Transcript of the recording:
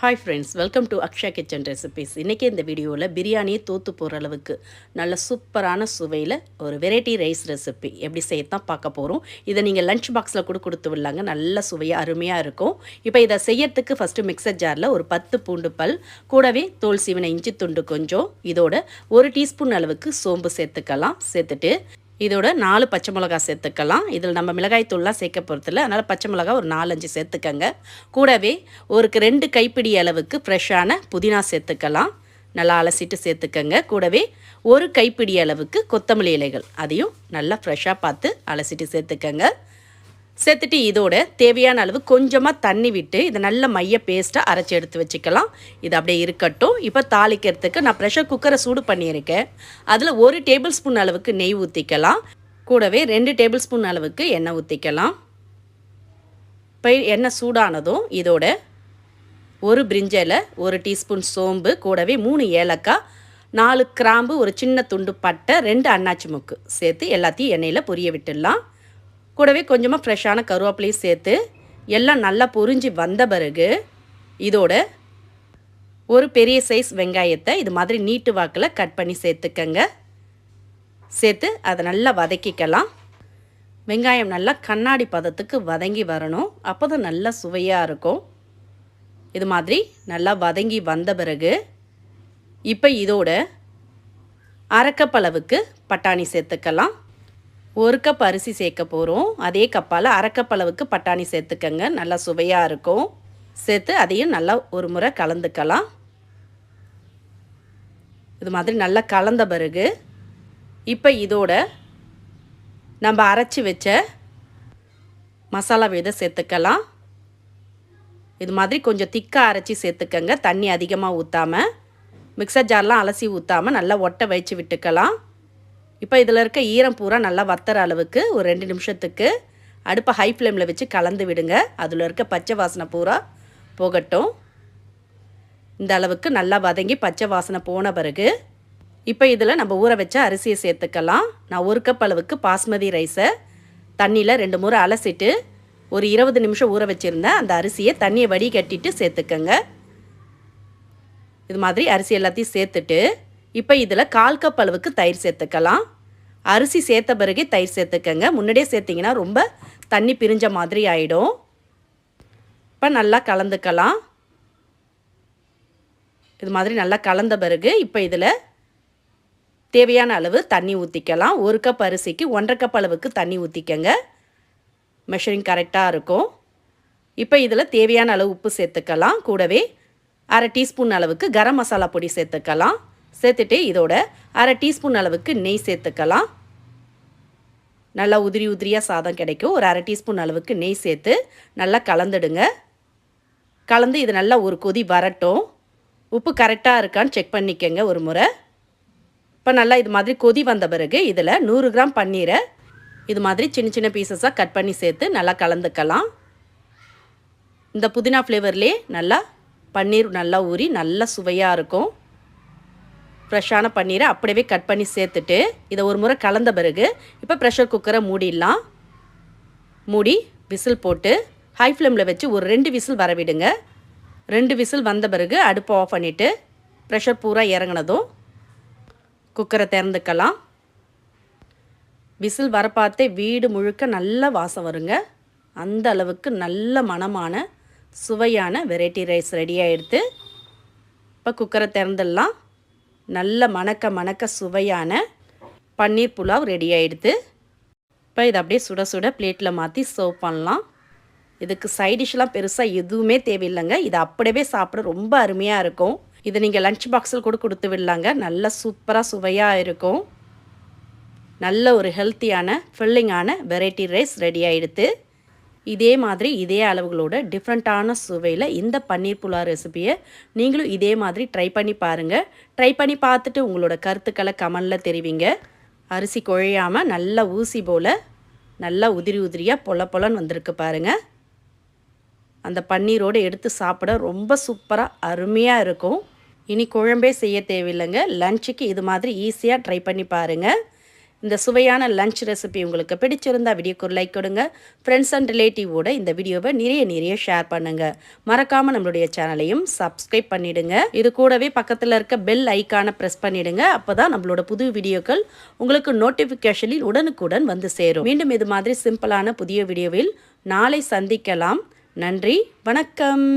Hi friends welcome to Akshaya kitchen recipes இன்றைக்கி இந்த வீடியோவில் பிரியாணியை தூத்து போகிற அளவுக்கு நல்ல சூப்பரான சுவையில் ஒரு வெரைட்டி ரைஸ் ரெசிபி எப்படி செய்யத்தான் பார்க்க போகிறோம் இதை நீங்கள் லஞ்ச் பாக்ஸில் கூட கொடுத்து விடலாங்க. நல்ல சுவையாக அருமையாக இருக்கும். இப்போ இதை செய்யறதுக்கு ஃபஸ்ட்டு மிக்சர் ஜாரில் ஒரு பத்து பூண்டு பல் கூடவே தோல் சீவன இஞ்சி துண்டு கொஞ்சம் இதோட ஒரு டீஸ்பூன் அளவுக்கு சோம்பு சேர்த்துக்கலாம். சேர்த்துட்டு இதோட நாலு பச்சை மிளகா சேர்த்துக்கலாம். இதில் நம்ம மிளகாய் தூள்லாம் சேர்க்க போகிறதில்ல அதனால் பச்சை மிளகா ஒரு நாலஞ்சு சேர்த்துக்கங்க. கூடவே ஒரு ரெண்டு கைப்பிடி அளவுக்கு ஃப்ரெஷ்ஷான புதினா சேர்த்துக்கலாம். நல்லா அலசிட்டு சேர்த்துக்கங்க. கூடவே ஒரு கைப்பிடி அளவுக்கு கொத்தமல்லி இலைகள். அதையும் நல்லா ஃப்ரெஷ்ஷாக பார்த்து அலசிட்டு சேர்த்துக்கங்க. சேர்த்துட்டு இதோட தேவையான அளவு கொஞ்சமாக தண்ணி விட்டு இதை நல்ல மைய பேஸ்ட்டாக அரைச்சி எடுத்து வச்சுக்கலாம். இது அப்படியே இருக்கட்டும். இப்போ தாளிக்கிறதுக்கு நான் ப்ரெஷர் குக்கரை சூடு பண்ணியிருக்கேன். அதில் ஒரு டேபிள் ஸ்பூன் அளவுக்கு நெய் ஊற்றிக்கலாம் கூடவே ரெண்டு டேபிள் ஸ்பூன் அளவுக்கு எண்ணெய் ஊற்றிக்கலாம் இப்போ எண்ணெய் சூடானதும் இதோட ஒரு பிரிஞ்சலை ஒரு டீஸ்பூன் சோம்பு கூடவே மூணு ஏலக்காய் நாலு கிராம்பு ஒரு சின்ன துண்டு பட்டை ரெண்டு அன்னாச்சி முக்கு சேர்த்து எல்லாத்தையும் எண்ணெயில் பொரிய விட்டுடலாம். கூடவே கொஞ்சமாக ஃப்ரெஷ்ஷான கருவேப்பிலையும் சேர்த்து எல்லாம் நல்லா பொரிஞ்சு வந்த பிறகு இதோட ஒரு பெரிய சைஸ் வெங்காயத்தை இது மாதிரி நீட்டு வாக்கில் கட் பண்ணி சேர்த்துக்கங்க. சேர்த்து அதை நல்லா வதக்கிக்கலாம். வெங்காயம் நல்லா கண்ணாடி பதத்துக்கு வதங்கி வரணும். அப்போ தான் நல்லா சுவையாக இருக்கும். இது மாதிரி நல்லா வதங்கி வந்த பிறகு இப்போ இதோட அரக்கப்பளவுக்கு பட்டாணி சேர்த்துக்கலாம். ஒரு கப் அரிசி சேர்க்க போகிறோம் அதே கப்பால் அரை கப் அளவுக்கு பட்டாணி சேர்த்துக்கங்க. நல்லா சுவையாக இருக்கும். சேர்த்து அதையும் நல்லா ஒரு முறை கலந்துக்கலாம். இது மாதிரி நல்லா கலந்த பிறகு இப்போ இதோட நம்ம அரைச்சி வச்ச மசாலா விதை சேர்த்துக்கலாம். இது மாதிரி கொஞ்சம் திக்காக அரைச்சி சேர்த்துக்கங்க. தண்ணி அதிகமாக ஊற்றாமல் மிக்சர் ஜார்லாம் அலசி ஊற்றாமல் நல்லா ஒட்டை வச்சு விட்டுக்கலாம். இப்போ இதில் இருக்க ஈரம் பூரா நல்லா வத்துற அளவுக்கு ஒரு ரெண்டு நிமிஷத்துக்கு அடுப்பை ஹை ஃப்ளேமில் வச்சு கலந்து விடுங்க. அதில் இருக்க பச்சை வாசனை பூரா போகட்டும். இந்த அளவுக்கு நல்லா வதங்கி பச்சை வாசனை போன பிறகு இப்போ இதில் நம்ம ஊற வச்ச அரிசியை சேர்த்துக்கலாம். நான் ஒரு கப் அளவுக்கு பாஸ்மதி ரைஸை தண்ணியில் ரெண்டு முறை அலசிட்டு ஒரு இருபது நிமிஷம் ஊற வச்சுருந்தேன் அந்த அரிசியை தண்ணியை வடிகட்டிட்டு சேர்த்துக்கங்க. இது மாதிரி அரிசி எல்லாத்தையும் சேர்த்துட்டு இப்போ இதில் கால் கப் அளவுக்கு தயிர் சேர்த்துக்கலாம். அரிசி சேர்த்த பிறகு தயிர் சேர்த்துக்கங்க. முன்னாடியே சேர்த்திங்கன்னா ரொம்ப தண்ணி பிரிஞ்ச மாதிரி ஆகிடும் இப்போ நல்லா கலந்துக்கலாம். இது மாதிரி நல்லா கலந்த பிறகு இப்போ இதில் தேவையான அளவு தண்ணி ஊற்றிக்கலாம் ஒரு கப் அரிசிக்கு ஒன்றரை கப் அளவுக்கு தண்ணி ஊற்றிக்கங்க மெஷரிங் கரெக்டாக இருக்கும். இப்போ இதில் தேவையான அளவு உப்பு சேர்த்துக்கலாம். கூடவே அரை டீஸ்பூன் அளவுக்கு கரம் மசாலா பொடி சேர்த்துக்கலாம். சேர்த்துட்டு இதோட அரை டீஸ்பூன் அளவுக்கு நெய் சேர்த்துக்கலாம். நல்லா உதிரி உதிரியாக சாதம் கிடைக்கும். ஒரு அரை டீஸ்பூன் அளவுக்கு நெய் சேர்த்து நல்லா கலந்துடுங்க. கலந்து இது நல்லா ஒரு கொதி வரட்டும். உப்பு கரெக்டாக இருக்கான்னு செக் பண்ணிக்கங்க ஒரு முறை. இப்போ நல்லா இது மாதிரி கொதி வந்த பிறகு இதில் நூறு கிராம் பன்னீரை இது மாதிரி சின்ன சின்ன பீசஸாக கட் பண்ணி சேர்த்து நல்லா கலந்துக்கலாம். இந்த புதினா ஃப்ளேவர்லேயே நல்லா பன்னீர் நல்லா ஊறி நல்லா சுவையாக இருக்கும். ஃப்ரெஷ்ஷான பன்னீரை அப்படியே கட் பண்ணி சேர்த்துட்டு இதை ஒரு முறை கலந்த பிறகு இப்போ ப்ரெஷர் குக்கரை மூடிடலாம். மூடி விசில் போட்டு ஹை ஃப்ளேமில் வச்சு ஒரு ரெண்டு விசில் வரவிடுங்க. ரெண்டு விசில் வந்த பிறகு அடுப்பை ஆஃப் பண்ணிவிட்டு ப்ரெஷர் பூரா இறங்கினதும் குக்கரை திறந்துக்கலாம். விசில் வர பார்த்தே வீடு முழுக்க நல்ல வாசம் வருங்க. அந்த அளவுக்கு நல்ல மனமான சுவையான வெரைட்டி ரைஸ் ரெடி ஆகிடுது இப்போ குக்கரை திறந்துடலாம். நல்ல மணக்க மணக்க சுவையான பன்னீர் புலாவ் ரெடி ஆகிடுது இப்போ இதை அப்படியே சுட சுட பிளேட்டில் மாற்றி சர்வ் பண்ணலாம். இதுக்கு சைடிஷ்லாம் பெருசாக எதுவுமே தேவையில்லைங்க. இதை அப்படியே சாப்பிட ரொம்ப அருமையாக இருக்கும். இதை நீங்கள் லன்ச் பாக்ஸில் கூட கொடுத்து விடலாங்க. நல்ல சூப்பராக சுவையாக இருக்கும். நல்ல ஒரு ஹெல்த்தியான ஃபில்லிங்கான வெரைட்டி ரைஸ் ரெடி ஆகிடுது இதே மாதிரி இதே அளவுகளோட டிஃப்ரெண்ட்டான சுவையில் இந்த பன்னீர் புலா ரெசிபியை நீங்களும் இதே மாதிரி ட்ரை பண்ணி பாருங்கள் ட்ரை பண்ணி பார்த்துட்டு உங்களோட கருத்துக்களை கமலில் தெரிவிங்க. அரிசி குழையாமல் நல்லா ஊசி போல் நல்லா உதிரி உதிரியாக பொல பொலன்னு வந்திருக்கு பாருங்கள் அந்த பன்னீரோடு எடுத்து சாப்பிட ரொம்ப சூப்பராக அருமையாக இருக்கும். இனி குழம்பே செய்ய தேவையில்லைங்க. லஞ்சுக்கு இது மாதிரி ஈஸியாக ட்ரை பண்ணி பாருங்கள் இந்த சுவையான லஞ்ச் ரெசிபி உங்களுக்கு பிடிச்சிருந்தா வீடியோக்கு ஒரு லைக் கொடுங்க. ஃப்ரெண்ட்ஸ் அண்ட் ரிலேட்டிவோட இந்த வீடியோவை நிறைய நிறைய ஷேர் பண்ணுங்கள் மறக்காமல் நம்மளுடைய சேனலையும் சப்ஸ்கிரைப் பண்ணிவிடுங்க இது கூடவே பக்கத்தில் இருக்க பெல் ஐக்கானை ப்ரெஸ் பண்ணிவிடுங்க அப்போ தான் நம்மளோட புது வீடியோக்கள் உங்களுக்கு நோட்டிஃபிகேஷனில் உடனுக்குடன் வந்து சேரும். மீண்டும் இது மாதிரி சிம்பிளான புதிய வீடியோவில் நாளை சந்திக்கலாம். நன்றி வணக்கம்.